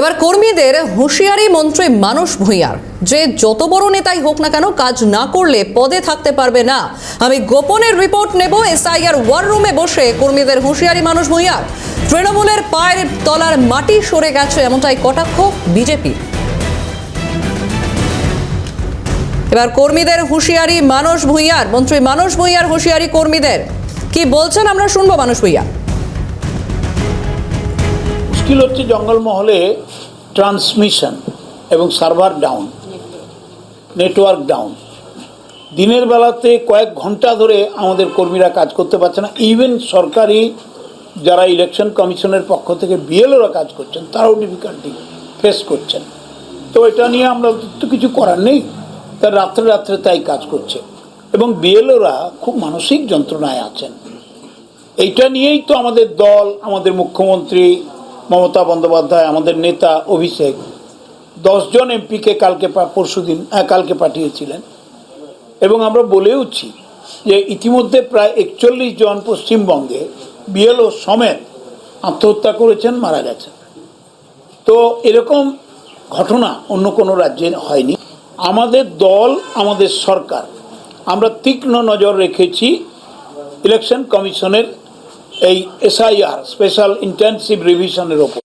এবার কর্মীদের হুঁশিয়ারি মন্ত্রী মানুষ ভূঁইয়ার। যে যত বড় নেতাই হোক না কেন কাজ না করলে পদে থাকতে পারবে না। আমি গোপনের রিপোর্ট নেব এসআইআর ওয়ার রুমে বসে কর্মীদের হুঁশিয়ারি মানুষ ভূঁইয়ার। তৃণমূলের পায়ের তলার মাটি সরে গেছে এমনটাই কটাক্ষ বিজেপি। এবার কর্মীদের হুঁশিয়ারি মানুষ ভূঁইয়ার, মন্ত্রী মানুষ ভূঁইয়ার হুঁশিয়ারি কর্মীদের। কি বলছেন আমরা শুনব মানুষ ভূঁইয়া মুশকিল হচ্ছে জঙ্গলমহলে ট্রান্সমিশন এবং সার্ভার ডাউন, নেটওয়ার্ক ডাউন। দিনের বেলাতে কয়েক ঘণ্টা ধরে আমাদের কর্মীরা কাজ করতে পারছে না। ইভেন সরকারি যারা ইলেকশন কমিশনের পক্ষ থেকে বিএলওরা কাজ করছেন, তারাও ডিফিকাল্টি ফেস করছেন। তো এটা নিয়ে আমরা তো কিছু করার নেই। তার রাত্রে রাত্রে তাই কাজ করছে। এবং বিএলওরা খুব মানসিক যন্ত্রণায় আছেন। এইটা নিয়েই তো আমাদের দল, আমাদের মুখ্যমন্ত্রী মমতা বন্দ্যোপাধ্যায়, আমাদের নেতা অভিষেক, দশজন এমপিকে কালকে পরশু দিন কালকে পাঠিয়েছিলেন। এবং আমরা বলেওছি যে ইতিমধ্যে প্রায় একচল্লিশ জন পশ্চিমবঙ্গে বিএলও সমেত আত্মহত্যা করেছেন, মারা গেছেন। তো এরকম ঘটনা অন্য কোনো রাজ্যে হয়নি। আমাদের দল, আমাদের সরকার, আমরা তীক্ষ্ণ নজর রেখেছি ইলেকশন কমিশনের এই এসআইআর স্পেশাল ইন্টেন্সিভ রিভিশনের ওপর।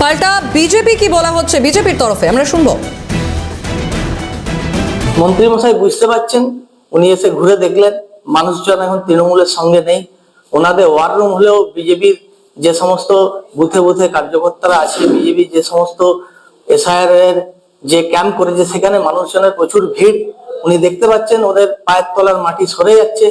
পাল্টা বিজেপি কি বলা হচ্ছে বিজেপির তরফে? আমরা শুনব। মন্ত্রীমশাই বুঝতে পারছেন? উনি এসে ঘুরে দেখলেন। মানুষজন এখন তৃণমূলের সঙ্গে নেই। ওনাদের ওয়ার রুম হলেও বিজেপির যে সমস্ত বুথে বুথে কার্যকর্তারা আছে বিজেপি যে সমস্ত এসআইআর এর যে ক্যাম্প করেছে, সেখানে মানুষজনের প্রচুর ভিড়। উনি দেখতে পাচ্ছেন ওদের পায়ের তলার মাটি সরে যাচ্ছে,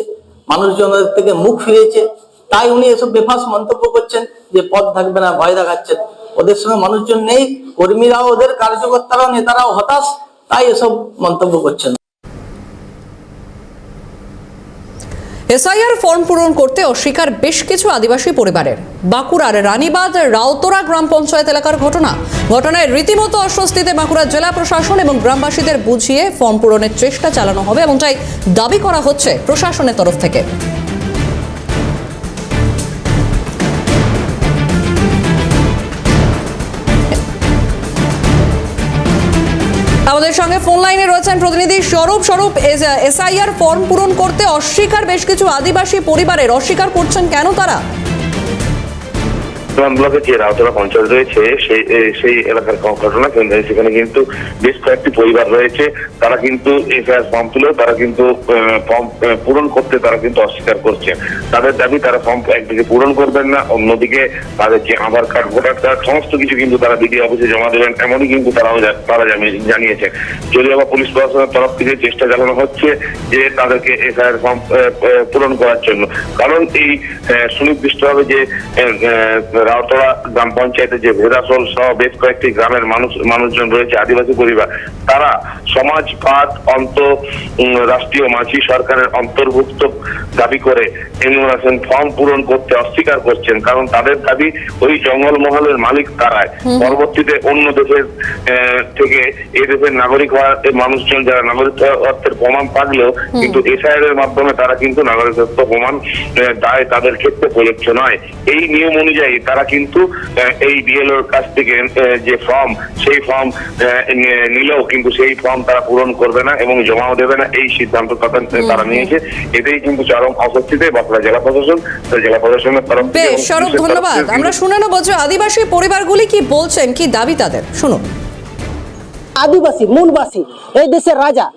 মানুষজন ওদের থেকে মুখ ফিরেছে। তাই উনি এসব বেফাস মন্তব্য করছেন যে পথ থাকবে না, ভয় দেখাচ্ছেন। ওদের সঙ্গে মানুষজন নেই, কর্মীরাও ওদের কার্যকর্তারাও, নেতারাও হতাশ, তাই এসব মন্তব্য করছেন। এসআইআর ফর্ম পূরণ করতে অস্বীকার বেশ কিছু আদিবাসী পরিবারের বাঁকুড়ার রানীবাদ রাউতরা গ্রাম পঞ্চায়েত এলাকার ঘটনা। ঘটনায় রীতিমতো অস্বস্তিতে বাঁকুড়া জেলা প্রশাসন এবং গ্রামবাসীদের বুঝিয়ে ফর্ম পূরণের চেষ্টা চালানো হবে এবং তাই দাবি করা হচ্ছে প্রশাসনের তরফ থেকে। আমাদের সঙ্গে ফোন লাইনে রয়েছেন প্রতিনিধি স্বরূপ। স্বরূপ এসআইআর ফর্ম পূরণ করতে অস্বীকার বেশ কিছু আদিবাসী পরিবারের অস্বীকার করছেন কেন তারা? বর্তমান ব্লকে যে রাউতরা পঞ্চায়েত রয়েছে, সেই সেই এলাকার ঘটনা কিন্তু সেখানে কিন্তু বেশ কয়েকটি পরিবার রয়েছে। তারা কিন্তু এফআইআর ফর্ম তুলেও তারা কিন্তু ফর্ম পূরণ করতে তারা কিন্তু অস্বীকার করছে। তাদের দাবি, তারা ফর্ম একদিকে পূরণ করবেন না, অন্যদিকে তাদের যে আধার কার্ড, ভোটার কার্ড, সমস্ত কিছু কিন্তু তারা বিডিও অফিসে জমা দেবেন, এমনই কিন্তু তারাও তারা জানিয়ে- জানিয়েছে। যদিও বা পুলিশ প্রশাসনের তরফ থেকে চেষ্টা চালানো হচ্ছে যে তাদেরকে এফআইআর ফর্ম পূরণ করার জন্য। কারণ এই সুনির্দিষ্টভাবে যে আহ, গ্রাম পঞ্চায়েতের যে ভেদাসল সহ বেশ কয়েকটি গ্রামের মানুষ মানুষজন রয়েছে আদিবাসী পরিবার তারা সমাজবাদ অন্ত রাষ্ট্রীয় মাঝি সরকারের অন্তর্ভুক্ত দাবি করে এনুমারেশন ফর্ম পূরণ করতে অস্বীকার করছেন কারণ তাদের দাবি ওই জঙ্গলমহলের মালিক তারাই। পরবর্তীতে অন্য দেশের থেকে এই দেশের নাগরিক হওয়ার মানুষজন যারা নাগরিকত্বের প্রমাণ থাকলেও কিন্তু এসআইআর এর মাধ্যমে তারা কিন্তু নাগরিকত্ব প্রমাণ দায় তাদের ক্ষেত্রে প্রযোজ্য নয়। এই নিয়ম অনুযায়ী তারা কিন্তু আহ, এই বিএলওর কাছ থেকে যে ফর্ম সেই ফর্ম নিলেও কিন্তু সেই ফর্ম তারা পূরণ করবে না এবং জমাও দেবে না। এই সিদ্ধান্ত তারা নিয়েছে। এতেই কিন্তু চরম অস্বস্তিতে বাঁকুড়া জেলা প্রশাসন জেলা প্রশাসনের তরফ থেকে বেশ স্বরূপ ধন্যবাদ। আমরা শুনে নেব যে আদিবাসী পরিবারগুলি কি বলছেন কি দাবি তাদের? শুনুন। আদিবাসী, মূলবাসী, এই দেশের রাজা।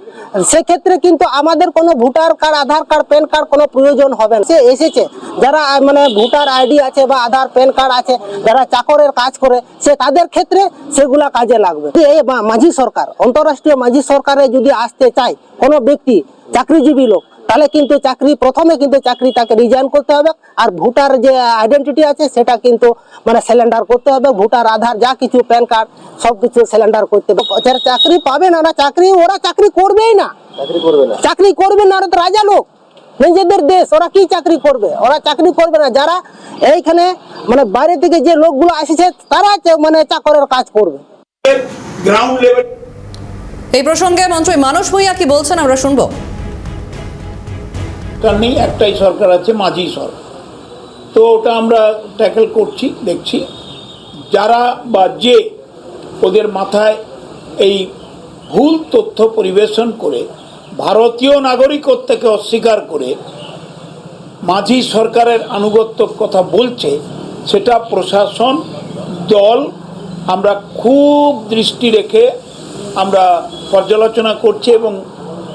সেক্ষেত্রে কিন্তু আমাদের কোনো voter card, Aadhaar card, PAN card কোনো প্রয়োজন হবে না। সে এসেছে, যারা মানে ভোটার আইডি আছে বা আধার, প্যান কার্ড আছে, যারা চাকরের কাজ করে, সে তাদের ক্ষেত্রে সেগুলা কাজে লাগবে। এই মাঝি সরকার, অন্তরাষ্ট্রীয় মাঝি সরকারে যদি আসতে চায় কোনো ব্যক্তি, চাকরিজীবী লোক তাহলে কিন্তু চাকরি প্রথমে কিন্তু চাকরি তাকে রিজাইন করতে হবে। আর ভোটার যে আইডেন্টিটি আছে সেটা কিন্তু মানে সিলিন্ডার করতে হবে। ভোটার আধার যা কিছু প্যান কার্ড সব কিছু সিলিন্ডার করতে হবে। যারা চাকরি পাবে না না চাকরি ওরা চাকরি করবেই না। চাকরি করবে না। চাকরি করবে না ওরা তো রাজা লোক। নিজেদের দেশ ওরা কি চাকরি করবে? ওরা চাকরি করবে না। যারা এইখানে মানে বাইরে থেকে যে লোকগুলো আসছে তারা মানে চাকরের কাজ করবে। গ্রাউন্ড লেভেল এই প্রসঙ্গে মন্ত্রী মানুষ ভূঁইয়া কি বলছেন আমরা শুনব। সরকার নেই, একটাই সরকার আছে, মাঝি সরকার। তো ওটা আমরা ট্যাকেল করছি, দেখছি। যারা বা যে ওদের মাথায় এই ভুল তথ্য পরিবেশন করে, ভারতীয় নাগরিকত্বকে অস্বীকার করে মাঝি সরকারের আনুগত্য কথা বলছে, সেটা প্রশাসন, দল, আমরা খুব দৃষ্টি রেখে আমরা পর্যালোচনা করছি এবং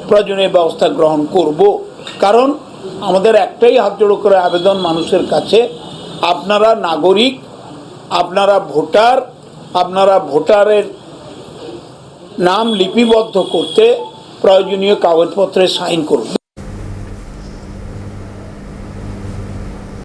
প্রয়োজনীয় ব্যবস্থা গ্রহণ করব। কারণ আমাদের একটাই হাত জোড়ো করে আবেদন মানুষের কাছে, আপনারা নাগরিক, আপনারা ভোটার, আপনারা ভোটারের নাম লিপিবদ্ধ করতে প্রয়োজনীয় কাগজপত্রে সাইন করুন।